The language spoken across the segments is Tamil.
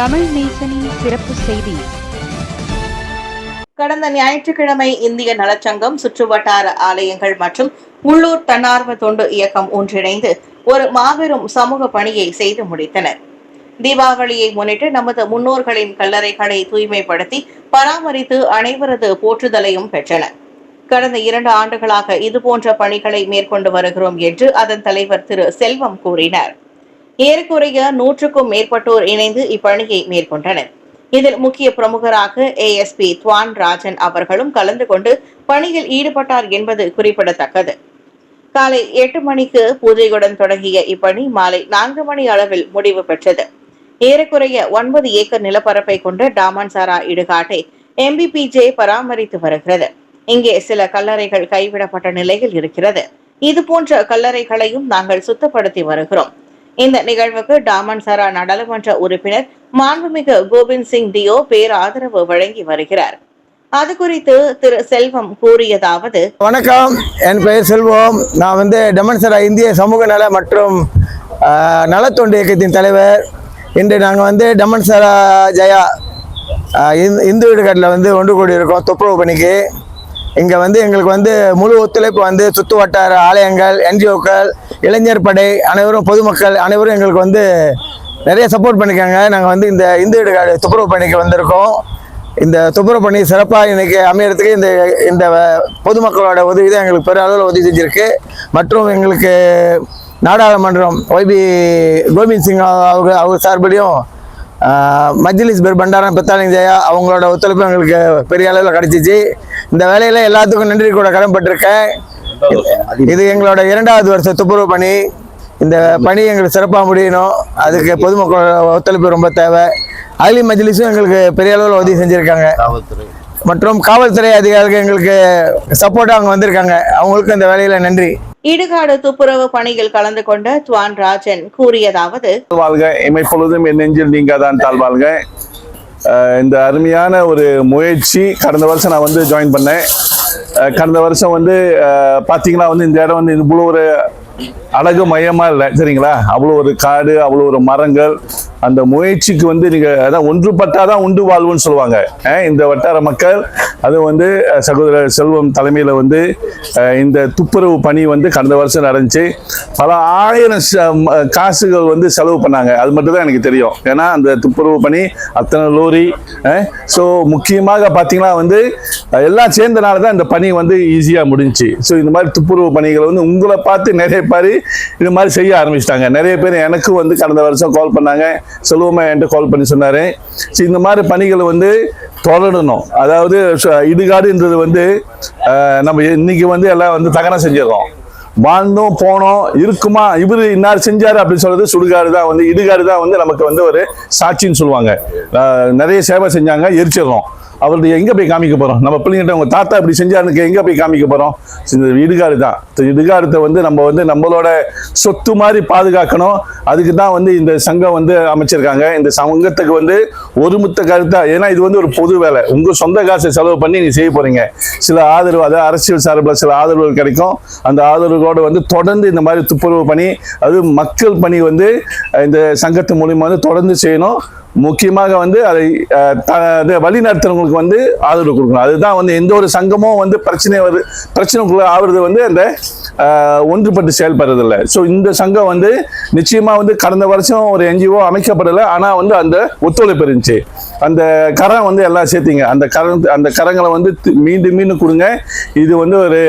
தமிழ் நேசனின் சிறப்பு செய்தி. கடந்த ஞாயிற்றுக்கிழமை இந்திய நலச்சங்கம் சுற்றுவட்டார ஆலயங்கள் மற்றும் உள்ளூர் தன்னார்வ தொண்டு இயக்கம் ஒன்றிணைந்து ஒரு மாபெரும் சமூக பணியை செய்து முடித்தனர். தீபாவளியை முன்னிட்டு நமது முன்னோர்களின் கல்லறைகளை தூய்மைப்படுத்தி பராமரித்து அனைவரது போற்றுதலையும் பெற்றனர் கடந்த இரண்டு ஆண்டுகளாக இதுபோன்ற பணிகளை மேற்கொண்டு வருகிறோம் என்று அதன் தலைவர் திரு செல்வம் கூறினார். ஏறக்குறைய நூற்றுக்கும் மேற்பட்டோர் இணைந்து இப்பணியை மேற்கொண்டனர். இதில் முக்கிய பிரமுகராக ஏஎஸ்பி துவான் ராஜன் அவர்களும் கலந்து கொண்டு பணியில் ஈடுபட்டார் என்பது குறிப்பிடத்தக்கது. காலை எட்டு மணிக்கு பூஜையுடன் தொடங்கிய இப்பணி மாலை நான்கு மணி அளவில் முடிவு பெற்றது. ஏறக்குறைய ஒன்பது ஏக்கர் நிலப்பரப்பை கொண்ட டாமன்சாரா இடுகாட்டை எம்பிபிஜே பராமரித்து வருகிறது. இங்கே சில கல்லறைகள் கைவிடப்பட்ட நிலையில் இருக்கிறது. இது போன்ற கல்லறைகளையும் நாங்கள் சுத்தப்படுத்தி வருகிறோம். இந்த நிகழ்வுக்கு டாமன்சரா நாடாளுமன்ற உறுப்பினர் மாண்புமிகு கோவிந்த் சிங் டியோ பேராதரவு வழங்கி வருகிறார். அது குறித்து திரு செல்வம் கூறியதாவது வணக்கம். என் பெயர் செல்வம். நான் வந்து டெமன்சரா இந்திய சமூக நல மற்றும் நலத்தொண்டு இயக்கத்தின் தலைவர். இன்று நாங்கள் வந்து டெமன்சரா ஜெயா இந்து- வீடுகாட்டில் வந்து ஒன்று கூடியிருக்கோம் துப்புரவு பணிக்கு இங்கே வந்து எங்களுக்கு வந்து முழு ஒத்துழைப்பு வந்து சுற்று வட்டார ஆலயங்கள் என்ஜிஓக்கள் இளைஞர் படை அனைவரும் பொதுமக்கள் அனைவரும் எங்களுக்கு வந்து நிறைய சப்போர்ட் பண்ணிக்காங்க நாங்கள் வந்து இந்த இந்து இடுகாடு துப்புரவு பணிக்கு வந்திருக்கோம். இந்த துப்புரவு பணி சிறப்பாக இன்றைக்கி அமையறதுக்கு இந்த இந்த பொதுமக்களோட உதவி தான் எங்களுக்கு பெரிய அளவில் உதவி செஞ்சுருக்கு. மற்றும் எங்களுக்கு நாடாளுமன்றம் ஒய்பி கோவிந்த் சிங் அவங்க அவர் சார்படியும் மஜ்லிஸ் பேர் பண்டாரம் பெத்தாலிங் ஜெயா அவங்களோட ஒத்துழைப்பு எங்களுக்கு பெரிய அளவில் கிடைச்சிச்சு. இந்த வேலையில் எல்லாத்துக்கும் நன்றி கூட கடன்பட்டிருக்கேன் இது எங்களோட இரண்டாவது வருஷ துப்புரவு பணி. இந்த பணி எங்களுக்கு சிறப்பாக முடியணும். அதுக்கு பொதுமக்களோட ஒத்துழைப்பு ரொம்ப தேவை. அகிலி மஜ்லிஸும் எங்களுக்கு பெரிய அளவில் உதவி செஞ்சுருக்காங்க. மற்றும் காவல்துறை அதிகாரிகள் எங்களுக்கு சப்போர்ட்டாக அவங்க வந்திருக்காங்க. அவங்களுக்கும் இந்த வேலையில் நன்றி. இடுகாடு துப்புரவு பணியில் கலந்து கொண்ட துவான் ராஜன் கூறியதாவது வாழ்க இமை பொழுதும் என் நெஞ்சில் நீங்காதான் தாழ்வாழ்க அஹ் இந்த அருமையான ஒரு முயற்சி கடந்த வருஷம் நான் வந்து ஜாயின் பண்ணேன். கடந்த வருஷம் வந்து பார்த்தீங்கன்னா வந்து இந்த இடம் வந்து இவ்வளோ ஒரு அழகு மையமாக இல்லை சரிங்களா? அவ்வளோ ஒரு காடு அவ்வளோ ஒரு மரங்கள். அந்த முயற்சிக்கு வந்து நீங்கள் அதான் ஒன்றுபட்டாதான் உண்டு வாழ்வுன்னு சொல்லுவாங்க. இந்த வட்டார மக்கள் அது வந்து சகோதரர் செல்வம் தலைமையில் வந்து இந்த துப்புரவு பணி வந்து கடந்த வருஷம் நடந்துச்சு. பல ஆயிரம் காசுகள் வந்து செலவு பண்ணாங்க. அது மட்டும் தான் எனக்கு தெரியும். ஏன்னா அந்த துப்புரவு பணி அத்தனை லோரி ஸோ முக்கியமாக பார்த்தீங்கன்னா வந்து எல்லாம் சேர்ந்தனால தான் இந்த பணி வந்து ஈஸியாக முடிஞ்சுச்சு. ஸோ இந்த மாதிரி துப்புரவு பணிகளை வந்து உங்களை பார்த்து நிறைய பேர் இது மாதிரி செய்ய ஆரம்பிச்சிட்டாங்க. நிறைய பேர் எனக்கும் வந்து கடந்த வருஷம் கால் பண்ணாங்க. செல்வமா என்கிட்ட கால் பண்ணி சொன்னார். ஸோ இந்த மாதிரி பணிகளை வந்து தொடரணும். அதாவது இடுகாடுன்றது வந்து நம்ம இன்னைக்கு வந்து எல்லாம் வந்து தகனம் செஞ்சிடறோம் வாழ்ந்தோம் போனோம் இருக்குமா? இவரு இன்னார் செஞ்சாரு அப்படின்னு சொல்றது சுடுகாடு தான் வந்து இடுகாடு தான் வந்து நமக்கு வந்து ஒரு சாட்சின்னு சொல்லுவாங்க. நிறைய சேவை செஞ்சாங்க எரிச்சிடுறோம். அவருடைய எங்கே போய் காமிக்க போகிறோம் நம்ம பிள்ளைங்கிட்ட உங்கள் தாத்தா இப்படி செஞ்சாருன்னு எங்கே போய் காமிக்க போகிறோம் இந்த இடுகாடு தான். இடுகாடத்தை வந்து நம்ம வந்து நம்மளோட சொத்து மாதிரி பாதுகாக்கணும். அதுக்கு தான் வந்து இந்த சங்கம் வந்து அமைச்சிருக்காங்க. இந்த சங்கத்துக்கு வந்து ஒருமித்த கருத்தாக ஏன்னா இது வந்து ஒரு பொது வேலை. உங்கள் சொந்த காசை செலவு பண்ணி நீ செய்ய போகிறீங்க சில ஆதரவு அதாவது அரசியல் சார்பில் சில ஆதரவுகள் கிடைக்கும். அந்த ஆதரவு அவர்களோடு வந்து தொடர்ந்து இந்த மாதிரி துப்புரவு பணி அது மக்கள் பணி வந்து இந்த சங்கத்து மூலியமாக வந்து தொடர்ந்து செய்யணும். முக்கியமாக வந்து அதை த- வழி நடத்துறவங்களுக்கு வந்து ஆதரவு கொடுக்கணும். அதுதான் வந்து எந்த ஒரு சங்கமும் வந்து பிரச்சனை வருது பிரச்சனைக்குள்ள ஆகுறது வந்து அந்த ஒன்றுபட்டு செயல்படுறதில்ல. ஸோ இந்த சங்கம் வந்து நிச்சயமாக வந்து கடந்த வருஷம் ஒரு என்ஜிஓ அமைக்கப்படலை ஆனால் வந்து அந்த ஒத்துழைப்பு இருந்துச்சு. அந்த கரம் வந்து எல்லாம் சேர்த்திங்க. அந்த கரம் அந்த கரங்களை வந்து மீண்டும் மீண்டும் கொடுங்க. இது வந்து ஒரு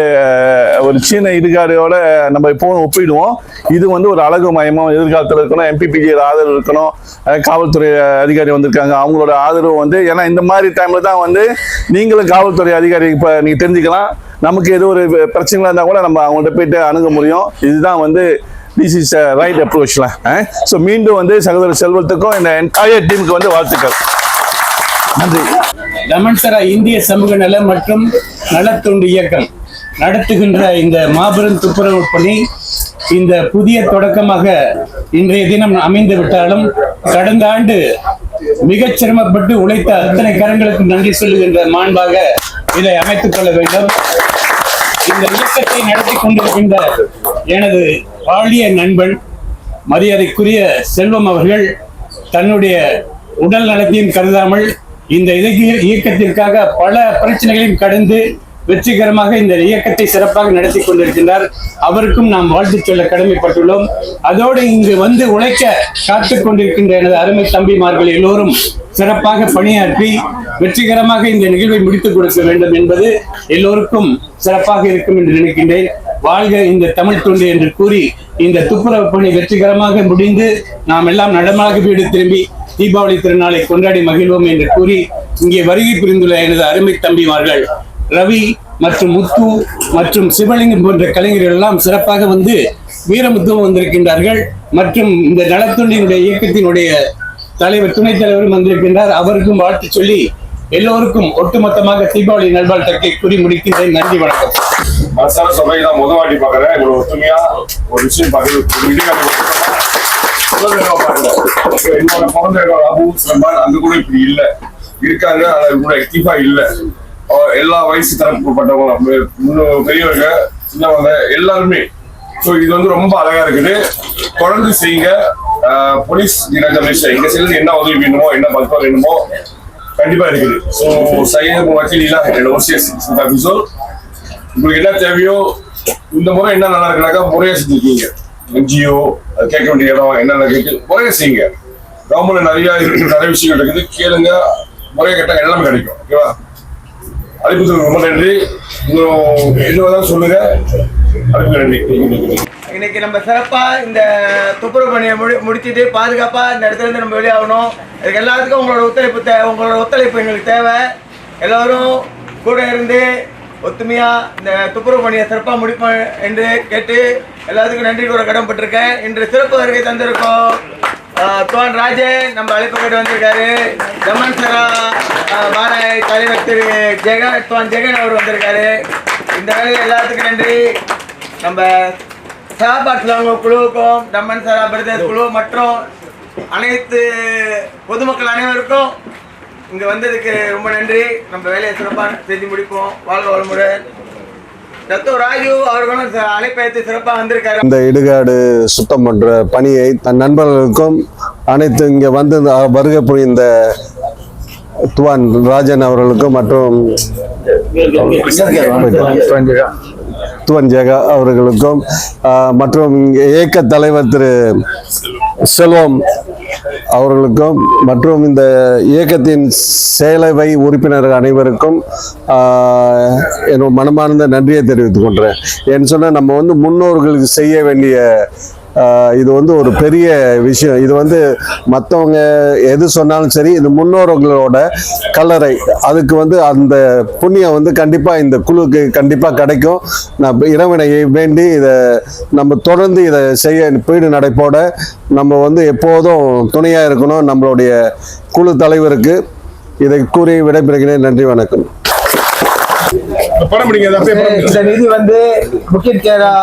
ஒரு சீன இடுகாடையோட நம்ம எப்பவும் ஒப்பிடுவோம். இது வந்து ஒரு அழகு மயமும் எதிர்காலத்தில் இருக்கணும். எம்பிபிஜி ஆதரவு இருக்கணும். காவல்துறை அதிகாரி வந்திருக்காங்க. அவங்களோட ஆதரவு வந்து ஏன்னா இந்த மாதிரி டைமில் தான் வந்து நீங்களும் காவல்துறை அதிகாரி இப்போ நீங்கள் தெரிஞ்சுக்கலாம். நமக்கு எது ஒரு பிரச்சனைகளாக இருந்தால் கூட நம்ம அவங்கள்ட்ட போயிட்டு அணுக முடியும். இதுதான் வந்து திஸ் இஸ் ரைட் அப்ரோச்ல ஸோ மீண்டும் வந்து சகோதரர் செல்வத்துக்கும் இந்த என்டையர் டீமுக்கு வந்து வாழ்த்துக்கள். நன்றி. தமன்சரா இந்திய சமூக நல மற்றும் நலத்தொண்டு இயக்கம் நடத்துகின்ற இந்த மாபெரும் துப்புரவு பணி இந்த புதிய தொடக்கமாக இன்றைய தினம் அமைந்து விட்டாலும் கடந்த ஆண்டு மிகச் சிரமப்பட்டு உழைத்த அத்தனை கரங்களுக்கும் நன்றி சொல்லுகின்ற மாண்பாக இதை அமைத்துக் கொள்ள வேண்டும். இந்த இயக்கத்தை நடத்தி கொண்டிருக்கின்ற எனது வாழிய நண்பன் மரியாதைக்குரிய செல்வம் அவர்கள் தன்னுடைய உடல் நலத்தையும் கருதாமல் இந்த இயக்கத்திற்காக பல பிரச்சனைகளையும் கடந்து வெற்றிகரமாக இந்த இயக்கத்தை சிறப்பாக நடத்தி கொண்டிருக்கின்றார். அவருக்கும் நாம் வாழ்த்து சொல்ல கடமைப்பட்டுள்ளோம். அதோடு இங்கு வந்து உழைக்க காத்து கொண்டிருக்கின்ற எனது அருமை தம்பிமார்கள் எல்லோரும் சிறப்பாக பணியாற்றி வெற்றிகரமாக இந்த நிகழ்வை முடித்துக் கொடுக்க வேண்டும் என்பது எல்லோருக்கும் சிறப்பாக இருக்கும் என்று நினைக்கின்றேன். வாழ்க இந்த தமிழ் தொண்டு என்று கூறி இந்த துப்புரவு பணி வெற்றிகரமாக முடிந்து நாம் எல்லாம் நடமாக வீடு திரும்பி தீபாவளி திருநாளை கொண்டாடி மகிழ்வோம் என்று கூறி இங்கே வருகை புரிந்துள்ள எனது அருமை தம்பிமார்கள் ரவி மற்றும் முத்து மற்றும் சிவலிங்கம் போன்ற கலைஞர்கள் எல்லாம் சிறப்பாக வந்து வீரமுத்துவம் வந்திருக்கின்றார்கள். மற்றும் இந்த நலத்துண்டினுடைய இயக்கத்தினுடைய தலைவர் துணைத் தலைவரும் வந்திருக்கின்றார். அவருக்கும் வாழ்த்து சொல்லி எல்லோருக்கும் ஒட்டுமொத்தமாக தீபாவளி நல்வாழ்த்துக்களை கூறி முடிக்கின்றேன். நன்றி வணக்கம். அரசாங்க சபை தான் முத வாட்டி பாக்குறேன் இவ்வளவு ஒத்துமையா ஒரு விஷயம் பாக்குறது என்னோட அபு சல்மான் அங்க கூட இப்படி இல்ல. இருக்காங்க ஆனா கூட ஆக்டிவா இல்ல. எல்லா வயசு தரப்பட்டவங்க பெரியவங்க சின்னவங்க எல்லாருமே. ஸோ இது வந்து ரொம்ப அழகா இருக்குது. தொடர்ந்து செய்யுங்க. போலீஸ் போலீஸ் தினகரேஷன் எங்க சைடுல என்ன உதவி வேணுமோ என்ன பதிப்பாக வேணுமோ கண்டிப்பா இருக்குது. ஸோ சையது வக்கீலாம் என்னோட ஓசிஎஸ் ஆஃபீஸர் உங்களுக்கு என்ன தேவையோ இந்த முறை என்ன நல்லா இருக்குனாக்கா முறையா செஞ்சுருக்கீங்க. என்ஜிஓ அது கேட்க வேண்டிய இடம் என்னென்ன கேட்டு முறையா செய்யுங்க. கவர்மெண்ட் நிறைய இருக்கு நிறைய விஷயங்கள் இருக்குது. கேளுங்க. முறையா கேட்டால் எல்லாமே கிடைக்கும். ஓகேவா? அழைப்பு ரொம்ப நன்றி. இன்னும் சொல்லுங்க? அழைப்பு நன்றி. இன்னைக்கு நம்ம சிறப்பா இந்த துப்புரவு பணியை முடி முடிச்சுட்டு பாதுகாப்பா இந்த இடத்துல இருந்து நம்ம வெளியாகணும் இதுக்கு எல்லாத்துக்கும் உங்களோட ஒத்துழைப்பு தே உங்களோட ஒத்துழைப்பு எங்களுக்கு தேவை. எல்லோரும் கூட இருந்து ஒத்துமையா இந்த துப்புரவு பணியை சிறப்பாக முடிப்போம் என்று கேட்டு எல்லாத்துக்கும் நன்றி கூட கடமைப்பட்டிருக்கேன். இன்று சிறப்பு வருகை தந்திருக்கோம். தோன் துவான் ராஜன் நம்ம அழைப்பு கேட்டு வந்திருக்காரு. தமன் சரா பாராய் தலைவர் திரு ஜெகன் துவான் ஜெகன் அவர் வந்திருக்காரு. இந்த வேலையில் எல்லாத்துக்கும் நன்றி. நம்ம சாப்பாட்டில் அவங்க குழுவுக்கும் தம்மன் சரா பிரதேஷ் குழு மற்றும் அனைத்து பொதுமக்கள் அனைவருக்கும் இங்கே வந்ததுக்கு ரொம்ப நன்றி. நம்ம வேலையை சிறப்பாக செஞ்சு முடிப்போம். வாழ்க வளமுடன். இந்த இடுகாடு சுத்தம் பண்ற பணியை தன் நண்பர்களுக்கும் அனைத்து இங்கே வந்து இந்த வருகை புரிந்த துவான் ராஜன் அவர்களுக்கும் மற்றும் துவன் ஜெகா அவர்களுக்கும் மற்றும் இங்கே இயக்க தலைவர் திரு செல்வம் அவர்களுக்கும் மற்றும் இந்த இயக்கத்தின் செயலவை உறுப்பினர்கள் அனைவருக்கும் என்னோட மனமார்ந்த நன்றியை தெரிவித்துக் கொள்கிறேன் ஏன்னு சொன்னால் நம்ம வந்து முன்னோர்களுக்கு செய்ய வேண்டிய இது வந்து ஒரு பெரிய விஷயம். இது வந்து மற்றவங்க எது சொன்னாலும் சரி இது முன்னோர்களோட கல்லறை அதுக்கு வந்து அந்த புண்ணியம் வந்து கண்டிப்பாக இந்த குழுக்கு கண்டிப்பாக கிடைக்கும். நான் இப்ப இறைவனை வேண்டி இதை நம்ம தொடர்ந்து இதை செய்ய பீடு நடைப்போட நம்ம வந்து எப்போதும் துணையாக இருக்கணும் நம்மளுடைய குழு தலைவருக்கு. இதை கூறி விடைபெறுகிறேன். நன்றி வணக்கம். இந்த நிதி வந்து புக்கிட் கேரா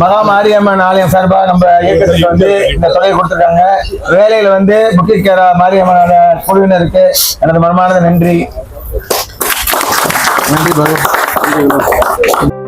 மகா மாரியம்மன் ஆலயம் சார்பா நம்ம இயக்கத்துக்கு வந்து இந்த தொகையை கொடுத்துருக்காங்க. வேலையில வந்து புக்கிட் கேரா மாரியம்மனோட குழுவினருக்கு எனது மனமார்ந்த நன்றி. நன்றி பகவான்